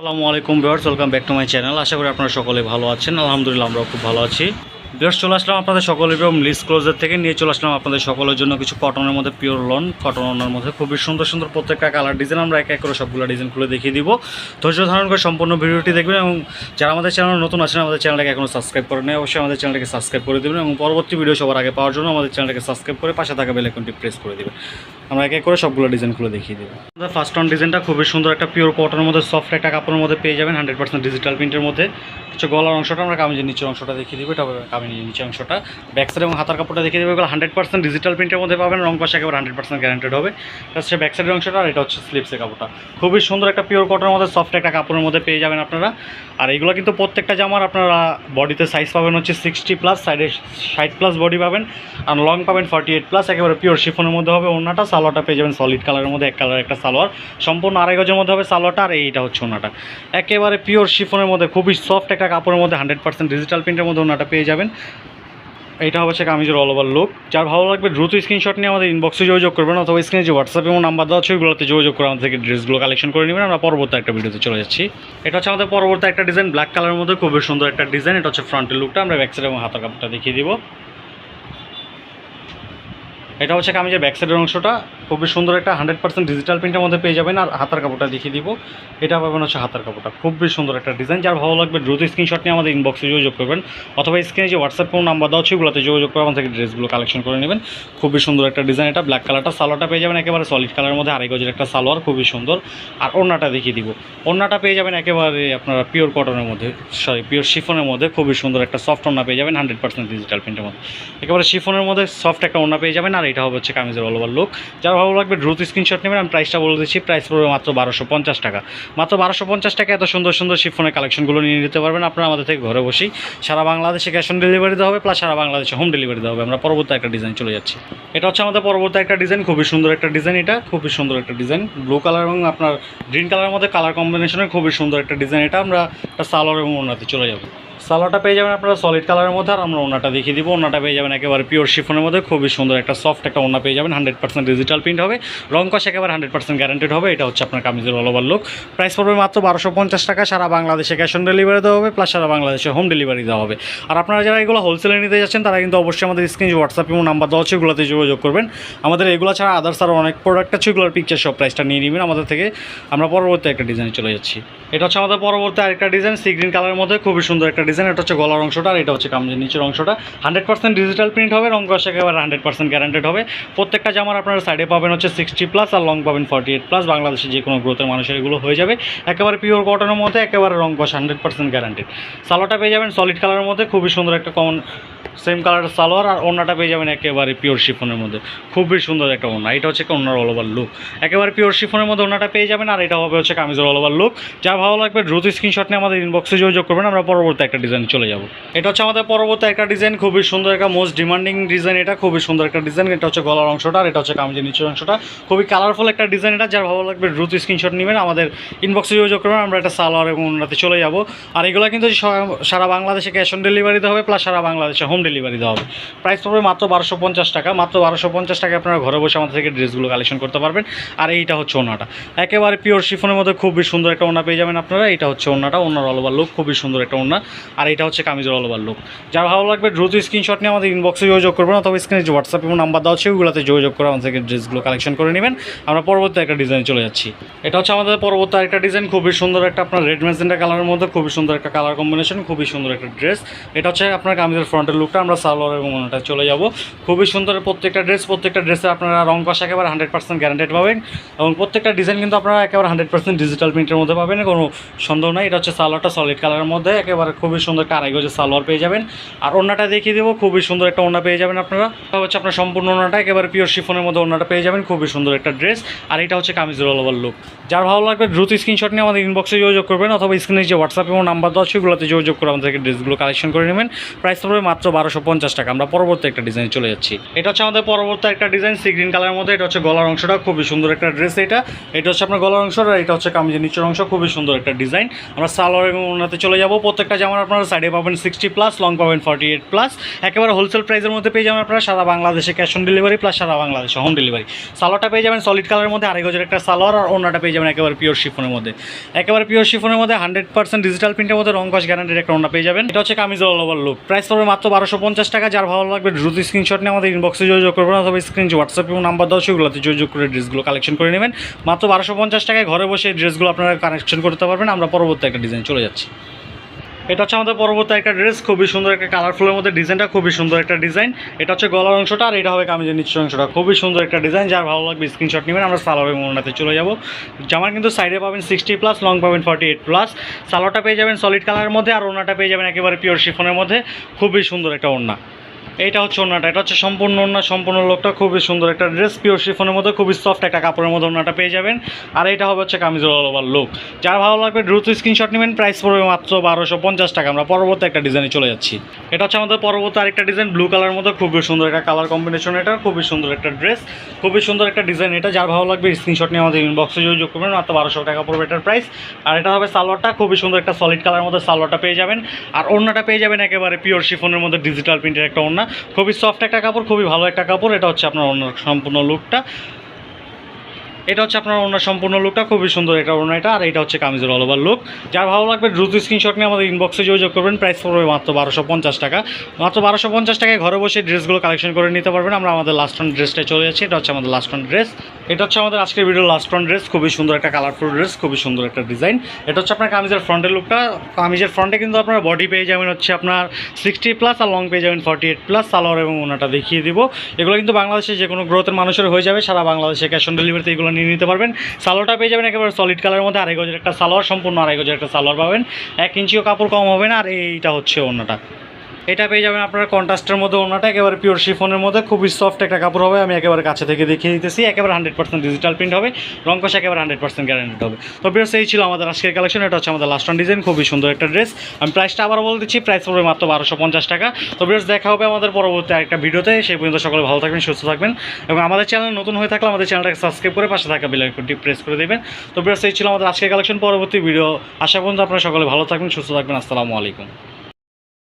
আসসালামু আলাইকুম viewers, welcome back to my channel. আশা করি আপনারা সকলে ভালো আছেন। আলহামদুলিল্লাহ আমরাও খুব ভালো আছি। ভিউয়ার্স, চলে আসলাম আপনাদের সকলের এবং লিস্ট ক্লোজার থেকে। নিয়ে চলে আসলাম আপনাদের সকলের জন্য কিছু কটনের মধ্যে পিওর লন কটন ওনার মধ্যে খুবই সুন্দর সুন্দর প্রত্যেকটা কালার ডিজাইন আমরা এক এক করে সবগুলো ডিজাইন খুলে দেখিয়ে দিব। ধৈর্য ধারণ করে সম্পূর্ণ ভিডিওটি দেখবেন এবং যারা আমাদের চ্যানেল নতুন আছেন, আমাদের চ্যানেলটাকে এখনও সাবস্ক্রাইব করে নেয় অবশ্যই আমাদের চ্যানেলটাকে সাবস্ক্রাইব করে দেবেন এবং পরবর্তী ভিডিও সবার আগে পাওয়ার জন্য আমাদের চ্যানেলটাকে সাবস্ক্রাইব করে পাশে থাকা বেল আইকনটি প্রেস করে দেবেন। আমরা এক এক করে সবগুলো ডিজাইন খুলে দেখিয়ে দেবো। আমাদের ফার্স্ট অন ডিজাইনটা খুবই সুন্দর একটা পিওর কটনের মধ্যে সফট একটা কাপড়ের মধ্যে পেয়ে যাবেন হান্ড্রেড পার্সেন্ট ডিজিটাল প্রিন্টের মধ্যে। হচ্ছে গলার অংশটা আমরা কামিজের নিচের অংশটা দেখিয়ে দিব, এটা কামিজের নিচের অংশটা। ব্যাক সাইড এবং হাতার কাপড়টা দেখিয়ে দেবো, এগুলো হান্ড্রেড পার্সেন্ট ডিজিটাল প্রিন্টের মধ্যে পাবেন, রং কষা একেবারে হান্ড্রেড পার্সেন্ট গ্যারান্টেড হবে। হচ্ছে ব্যাক সাইডের অংশটা আর এটা হচ্ছে স্লিপসের কাপড়টা। খুবই সুন্দর একটা পিওর কটনের মধ্যে সফট একটা কাপড়ের মধ্যে পেয়ে যাবেন আপনারা। আর এইগুলো কিন্তু প্রত্যেকটা জামার আপনারা বডিতে সাইজ পাবেন হচ্ছে সিক্সটি প্লাস সাইডে ষাট প্লাস বডি পাবেন। আর লং পাবেন ফর্টি এইট প্লাস একেবারে পিওর শিফনের মধ্যে হবে ওনাটা সালোয়ারটা পেয়ে যাবেন সলিড কালারের মধ্যে, এক কালার একটা সালোয়ার। সম্পূর্ণ আড়াই গজের মধ্যে হবে সালোয়ারটা, আর এইটা হচ্ছে ওনাটা। একেবারে পিওর শিফনের মধ্যে, খুবই সফট একটা কাপড়ের মধ্যে হান্ড্রেড পার্সেন্ট ডিজিটাল প্রিন্টের মধ্যে ওনাটা পেয়ে যাবেন। এইটা হচ্ছে কামিজের অল ওভার লুক যার ভালো লাগবে, দ্রুত স্ক্রিনশট নিয়ে আমাদের ইনবক্সে যোগাযোগ করবেন, অথবা স্ক্রিনে যে হোয়াটসঅ্যাপ এবং নাম্বার দেওয়া আছে, ওইগুলোতে যোগাযোগ করে আমাদের থেকে ড্রেসগুলো কালেকশন করে নেবেন। আমরা পরবর্তী একটা ভিডিওতে চলে যাচ্ছি। এটা হচ্ছে আমাদের পরবর্তী একটা ডিজাইন ব্ল্যাক কালারের মধ্যে, খুবই সুন্দর একটা ডিজাইন এটা হচ্ছে ফ্রন্টের লুকটা আমরা ব্যাক সাইড এবং হাতার কাপড়টা দেখিয়ে দিব। এটা হচ্ছে কামিজের ব্যাক সাইডের অংশটা। খুবই সুন্দর একটা হান্ড্রেড পার্সেন্ট ডিজিটাল প্রিন্টের মধ্যে পেয়ে যাবেন আর হাতার কাপড়টা দেখিয়ে দিব। এটা পাবেন হচ্ছে হাতার কাপড়টা। খুবই সুন্দর একটা ডিজাইন যার ভালো লাগবে দ্রুত স্ক্রিনশট নিয়ে আমাদের ইনবক্সে যোগাযোগ করবেন অথবা স্ক্রিনে যে হোয়াটসঅ্যাপ ফোন নাম্বার দেওয়া আছে, ওগুলোতে যোগাযোগ করে আমাদের ড্রেসগুলো কালেকশন করে নেবেন। খুবই সুন্দর একটা ডিজাইন এটা ব্ল্যাক কালারটা সালোয়ারটা পেয়ে যাবেন একেবারে সলিড কালারের মধ্যে। আড়াই গজের একটা সালোয়ার খুবই সুন্দর। আর ওড়নাটা দেখিয়ে দিব। ওড়নাটা পেয়ে যাবেন একেবারে আপনারা পিওর কটনের মধ্যে সরি পিওর শিফনের মধ্যে। খুবই সুন্দর একটা সফট ওড়না পেয়ে যাবেন হান্ড্রেড পার্সেন্ট ডিজিটাল প্রিন্টের মধ্যে। একেবারে শিফনের মধ্যে সফট একটা ওড়না পেয়ে যাবেন। আর এটা হবে হচ্ছে কামিজের অল ওভার লুক যার ভালো লাগবে, দ্রুত স্ক্রিনশট নেবেন। আমি প্রাইসটা বলে দিচ্ছি প্রাইস পড়বে মাত্র বারোশো পঞ্চাশ টাকা। মাত্র বারোশো পঞ্চাশ টাকা এত সুন্দর সুন্দর শিফোনের কালেকশনগুলো নিয়ে নিতে পারবেন। আপনারা আমাদের থেকে ঘরে বসেই সারা বাংলাদেশে ক্যাশ অন ডেলিভারি দেওয়া হবে প্লাস সারা বাংলাদেশে হোম ডেলিভারি দেওয়া হবে। আমরা পরবর্তী একটা ডিজাইন চলে যাচ্ছি। এটা হচ্ছে আমাদের পরবর্তী একটা ডিজাইন খুবই সুন্দর একটা ডিজাইন এটা, খুবই সুন্দর একটা ডিজাইন ব্লু কালার এবং আপনার গ্রিন কালারের মধ্যে কালার কম্বিনেশনের খুবই সুন্দর একটা ডিজাইন এটা। আমরা একটা সালোয়ার এবং ওনাতে চলে যাব। সালোয়ারটা পেয়ে যাবেন আপনারা সলিড কালারের মধ্যে, আর আমরা ওনাটা দেখিয়ে দিব। ওনাটা পেয়ে যাবেন একেবারে পিওর শিফনের মধ্যে, খুবই সুন্দর একটা সফট একটা ওনা পেয়ে যাবেন। হান্ড্রেড পার্সেন্ট ডিজিটাল প্রিন্ট হবে। রং কষ একেবারে হান্ড্রেড পার্সেন্ট গ্যারান্টেড হবে। এটা হচ্ছে আপনার কামিজের অল ওভার লুক প্রাইস পড়বে মাত্র বারোশো পঞ্চাশ টাকা। সারা বাংলাদেশে ক্যাশ অন ডেলিভারি দেওয়া হবে প্লাস সারা বাংলাদেশে হোম ডেলিভারি দেওয়া হবে। আর আপনারা যারা এগুলো হোলসেলে নিতে যাচ্ছেন, তারা কিন্তু অবশ্যই আমাদের স্ক্রিন হোয়াটসঅ্যাপ এবং নাম্বার দেওয়া আছে, ওগুলোতে যোগাযোগ করবেন। আমাদের এগুলো ছাড়া আদার্স আরও অনেক প্রোডাক্ট আছে, ওগুলোর পিকচার সব প্রাইসটা নিয়ে নেবেন। আমাদের থেকে আমরা পরবর্তী একটা ডিজাইন চলে যাচ্ছি। এটা হচ্ছে আমাদের পরবর্তী আরেকটা ডিজাইন সি গ্রিন কালারের মধ্যে, খুবই সুন্দর একটা ডিজাইন এটা হচ্ছে গলার অংশটা আর এটা হচ্ছে কামজের নিচের অংশটা। হান্ড্রেড পার্সেন্ট ডিজিটাল প্রিন্ট হবে, রং কষ একেবারে হান্ড্রেড পার্সেন্ট গ্যারান্টেড হবে। প্রত্যেকটা জামার আপনারা সাইডে পাবেন হচ্ছে সিক্সটি প্লাস আর লং পাবেন ফর্টি এইট প্লাস বাংলাদেশে যে কোনো গ্রোথের মানুষের এগুলো হয়ে যাবে। একেবারে পিওর কটনের মধ্যে একেবারে রং কষ হান্ড্রেড পার্সেন্ট গ্যারান্টেড সালোয়ারটা পেয়ে যাবেন সলিড কালারের মধ্যে, খুবই সুন্দর একটা কমন সেম কালারের সালোয়ার আর ওনাটা পেয়ে যাবেন একেবারে পিওর শিফনের মধ্যে। খুবই সুন্দর একটা ওনা এটা হচ্ছে ওনার অল ওভার লুক একেবারে পিওর শিফনের মধ্যে ওনাটা পেয়ে যাবেন আর এটা হবে হচ্ছে কামিজের অল ওভার লুক যা ভালো লাগবে দ্রুত স্ক্রিনশট নিয়ে আমাদের ইনবক্সে যোগাযোগ করবেন। আমরা পরবর্তী একটা ডিজাইন চলে যাব। এটা হচ্ছে আমাদের পরবর্তী একটা ডিজাইন খুবই সুন্দর একটা মোস্ট ডিমান্ডিং ডিজাইন এটা, খুবই সুন্দর একটা ডিজাইন এটা হচ্ছে গলার অংশটা আর এটা হচ্ছে কামিজের নিচের অংশটা। খুবই কালারফুল একটা ডিজাইন এটা, যার ভালো লাগবে দ্রুত স্ক্রিনশট নেবেন, আমাদের ইনবক্সে যোগাযোগ করবেন, আমরা একটা সালোয়ার এবং ওনাতে চলে যাব। আর এগুলো কিন্তু সারা বাংলাদেশে ক্যাশ অন ডেলিভারি দেওয়া হবে প্লাস সারা বাংলাদেশে হোম ডেলিভারি দেওয়া হবে। প্রাইস পড়বে মাত্র বারোশো পঞ্চাশ টাকা, মাত্র বারোশো পঞ্চাশ টাকা আপনারা ঘরে বসে আমাদের থেকে ড্রেসগুলো কালেকশন করতে পারবেন। আর এইটা হচ্ছে ওনাটা একেবারে পিওর শিফনের মধ্যে খুবই সুন্দর একটা ওনা পেয়ে যাবেন আপনারা, এটা হচ্ছে ওনাটা ওনার অল ওভার লুক খুবই সুন্দর একটা ওনা আর এটা হচ্ছে কামিজের ওভার লুক যার ভালো লাগবে, দ্রুত স্ক্রিনশট নিয়ে আমাদের ইনবক্সে যোগাযোগ করবেন অথবা স্ক্রিনে যে হোয়াটসঅ্যাপ এবং নাম্বার দেওয়া আছে ওগুলোতে যোগাযোগ করে আমাদের ড্রেসগুলো কালেকশন করে নেবেন। আমরা পরবর্তী একটা ডিজাইন চলে যাচ্ছি। এটা হচ্ছে আমাদের পরবর্তী একটা ডিজাইন খুবই সুন্দর একটা আপনার রেড ম্যাজেন্টা কালারের মধ্যে, খুবই সুন্দর একটা কালার কম্বিনেশন খুবই সুন্দর একটা ড্রেস এটা হচ্ছে আপনার কামিজের ফ্রন্টের লুকটা আমরা সালোয়ার এবং ওনাটা চলে যাব। খুবই সুন্দর প্রত্যেকটা ড্রেস প্রত্যেকটা ড্রেসে আপনারা রং কষা একেবারে হান্ড্রেড পার্সেন্ট গ্যারান্টেড পাবেন এবং প্রত্যেকটা ডিজাইন কিন্তু আপনারা একেবারে হান্ড্রেড পার্সেন্ট ডিজিটাল প্রিন্টের মধ্যে পাবেন, কোনো সন্দেহ নাই। এটা হচ্ছে সালোয়ারটা সলিড কালারের মধ্যে, একেবারে খুবই সুন্দর একটা আড়াই গজের সালোয়ার পেয়ে যাবেন। আর ওনাটা দেখিয়ে দেবো, খুবই সুন্দর একটা ওনা পেয়ে যাবেন আপনারা। হচ্ছে আপনার সম্পূর্ণ ওনাটা একেবারে পিওর শিফনের মধ্যে ওনাটা পেয়ে যাবেন, খুবই সুন্দর একটা ড্রেস আর এটা হচ্ছে কামিজের অল লুক যার ভালো লাগবে, দ্রুত স্ক্রিনশট নিয়ে আমাদের ইনবক্সে যোগাযোগ করবেন, অথবা স্ক্রিনে যে হোয়াটসঅ্যাপ এবং নাম্বার দেওয়া আছে ওগুলোতে যোগাযোগ করে আমাদেরকে ড্রেসগুলো কালেকশন করে নেবেন। প্রাইস পড়বে মাত্র বারোশো পঞ্চাশ টাকা। আমরা পরবর্তী একটা ডিজাইন চলে যাচ্ছি। এটা হচ্ছে আমাদের পরবর্তী একটা ডিজাইন সি গ্রিন কালারের মধ্যে। এটা হচ্ছে গলার অংশটা, খুবই সুন্দর একটা ড্রেস এটা। এটা হচ্ছে আপনার গলার অংশ, আর এটা হচ্ছে কামিজের নিচের অংশ, খুবই সুন্দর একটা ডিজাইন আমরা সালোয়ার এবং ওনাতে চলে যাব। প্রত্যেকটা জামার আপনারা সাইডে পাবেন সিক্সটি প্লাস লং পাবেন ফর্টি এইট প্লাস একেবারে হোলসেল প্রাইসের মধ্যে পেয়ে যাবেন আপনারা সারা বাংলাদেশে ক্যাশ অন ডেলিভারি প্লাস সারা বাংলাদেশে হোম ডেলিভারি সালোয়ারটা পেয়ে যাবেন সলিড কালারের মধ্যে, আড়াই গজের একটা সালোয়ার আর অন্যটা পেয়ে যাবেন একেবারে পিওর শিফনের মধ্যে। একেবারে পিওর শিফনের মধ্যে হান্ড্রেড পার্সেন্ট ডিজিটাল প্রিন্টের মধ্যে রং কস গ্যারান্টির একটা অন্য পেয়ে যাবেন। এটা হচ্ছে kameez all over look price পড়বে মাত্র বারোশো পঞ্চাশ টাকা। যার ভালো লাগবে দ্রুত স্ক্রিনশট নিয়ে আমাদের ইনবক্সে যোগাযোগ করবেন অথবা স্ক্রিন হোয়াটসঅ্যাপ এবং নাম্বার দাও সেগুলোতে যোগাযোগ করে ড্রেসগুলো কালেকশন করে নেবেন। মাত্র বারোশো পঞ্চাশ টাকায় ঘরে বসে ড্রেসগুলো আপনারা কানেকশন করতে পারবেন। আমরা পরবর্তী একটা ডিজাইন চলে যাচ্ছি। এটা হচ্ছে আমাদের পরবর্তী একটা ড্রেস খুবই সুন্দর একটা কালারফুলের মধ্যে ডিজাইনটা খুবই সুন্দর একটা ডিজাইন এটা হচ্ছে গলার অংশটা আর এটা হবে কামিজের নিচের অংশটা। খুবই সুন্দর একটা ডিজাইন যার ভালো লাগবে স্ক্রিনশট নেবেন। আমরা সালোয়ারের মোড়নাতে চলে যাব। জামার কিন্তু সাইডে পাবেন সিক্সটি প্লাস লং পাবেন ফর্টি এইট প্লাস সালোয়ারটা পেয়ে যাবেন সলিড কালারের মধ্যে আর ওনাটা পেয়ে যাবেন একেবারে পিওর শিফনের মধ্যে। খুবই সুন্দর একটা ওড়না। এইটা হচ্ছে ওনাটা এটা হচ্ছে সম্পূর্ণ ওনা সম্পূর্ণ লোকটা খুবই সুন্দর। একটা ড্রেস পিওর শিফনের মধ্যে, খুবই সফট একটা কাপড়ের মধ্যে ওনাটা পেয়ে যাবেন। আর এটা হবে হচ্ছে কামিজের অল ওভার লুক যার ভালো লাগবে দ্রুত স্ক্রিনশট নেবেন প্রাইস পড়বে মাত্র বারোশো পঞ্চাশ টাকা। আমরা পরবর্তী একটা ডিজাইনে চলে যাচ্ছি। এটা হচ্ছে আমাদের পরবর্তী আরেকটা ডিজাইন ব্লু কালার মধ্যে খুবই সুন্দর একটা কালার কম্বিনেশন এটা, খুবই সুন্দর একটা ড্রেস খুবই সুন্দর একটা ডিজাইন এটা। যার ভালো লাগবে স্ক্রিনশট নিয়ে আমাদের ইনবক্সে যোগাযোগ করবেন, মাত্র বারোশো টাকা পড়বে এটার প্রাইস আর এটা হবে সালোয়ারটা, খুবই সুন্দর একটা সলিড কালার মধ্যে সালোয়ারটা পেয়ে যাবেন। আর অন্যটা পেয়ে যাবেন একেবারে পিওর শিফনের মধ্যে ডিজিটাল প্রিন্টের একটা ওড়না। খুবই সফট একটা কাপড়, খুবই ভালো একটা কাপড়। এটা হচ্ছে আপনার অন্য সম্পূর্ণ লুকটা। এটা হচ্ছে আপনার ওনার সম্পূর্ণ লুকটা, খুবই সুন্দর এটা ওনার এটা। আর এটা হচ্ছে কামিজের অল ওভার লুক যার ভালো লাগবে দ্রুত স্ক্রিনশট নিয়ে আমাদের ইনবক্সে যোগাযোগ করবেন। প্রাইস পড়বে মাত্র বারোশো পঞ্চাশ টাকা। মাত্র বারোশো পঞ্চাশ টাকায় ঘরে বসে ড্রেসগুলো কালেকশন করে নিতে পারবেন। আমরা আমাদের লাস্ট অন ড্রেসটা চলে যাচ্ছি। এটা হচ্ছে আমাদের লাস্ট অন ড্রেস এটা হচ্ছে আমাদের আজকের ভিডিও লাস্ট ফ্রন্ট ড্রেস খুবই সুন্দর একটা কালারফুল ড্রেস খুবই সুন্দর একটা ডিজাইন এটা হচ্ছে আপনার কামিজের ফ্রন্টের লুকটা কামিজের ফ্রন্টে কিন্তু আপনার বডি পেয়ে যাবেন হচ্ছে আপনার সিক্সটি প্লাস আর লং পেয়ে যাবেন ফর্টি এইট প্লাস সালোয়ার এবং ওনাটা দেখিয়ে দিব। এগুলো কিন্তু বাংলাদেশে যে কোনো গ্রোথের মানুষের হয়ে যাবে। সারা বাংলাদেশে ক্যাশ অন ডেলিভারিতে এগুলো নিয়ে নিতে পারবেন। সালোয়ারটা পেয়ে যাবেন একেবারে সলিড কালারের মধ্যে। আড়াই গজের একটা সালোয়ার, সম্পূর্ণ আড়াই গজের একটা সালোয়ার পাবেন। এক ইঞ্চিও কাপড় কম হবে না। আর এইটা হচ্ছে অন্যটা এটা পেয়ে যাবেন আপনারা কন্ট্রাস্টের মধ্যে ওনাটা একেবারে পিওর শিফনের মধ্যে, খুবই সফট একটা কাপড় হবে, আমি একেবারে কাছে থেকে দেখিয়ে দিতেছি, একেবারে হান্ড্রেড পার্সেন্ট ডিজিটাল প্রিন্ট হবে রঙ্কশ একেবারে হান্ড্রেড পার্সেন্ট গ্যারান্টেড হবে। তো বিরস এই ছিল আমাদের আজকের কালেকশন এটা হচ্ছে আমাদের লাস্ট ডিজাইন খুবই সুন্দর একটা ড্রেস আমি প্রাইসটা আবার বলে দিচ্ছি প্রাইস পড়বে মাত্র বারোশো পঞ্চাশ টাকা। তো বিরস দেখা হবে আমাদের পরবর্তী আরেকটা ভিডিওতে, সেই পর্যন্ত সকলে ভালো থাকবেন, সুস্থ থাকবেন, এবং আমাদের চ্যানেল নতুন হয়ে থাকলে আমাদের চ্যানেলটাকে সাবস্ক্রাইব করে পাশে থাকা বেল আইকনটি প্রেস করে দেবেন। তো বিরস এই ছিল আমাদের আজকের কালেকশন পরবর্তী ভিডিও আশা পর্যন্ত আপনারা সকলে ভালো থাকবেন, সুস্থ থাকবেন, আসসালামু আলাইকুম।